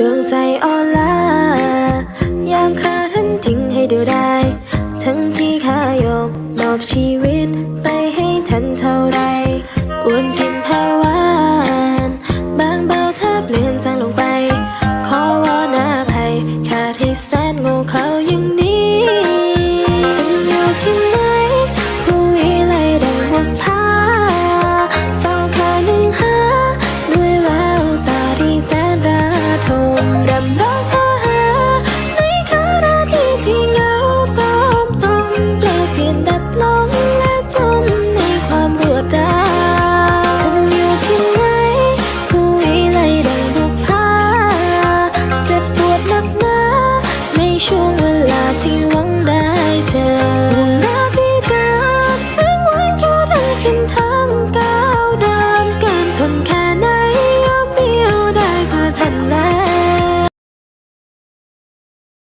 ดวงใจอ่อลายามข้าท่านทิ้งให้เดียวดายทั้งที่ข้ายอมมอบชีวิต 你说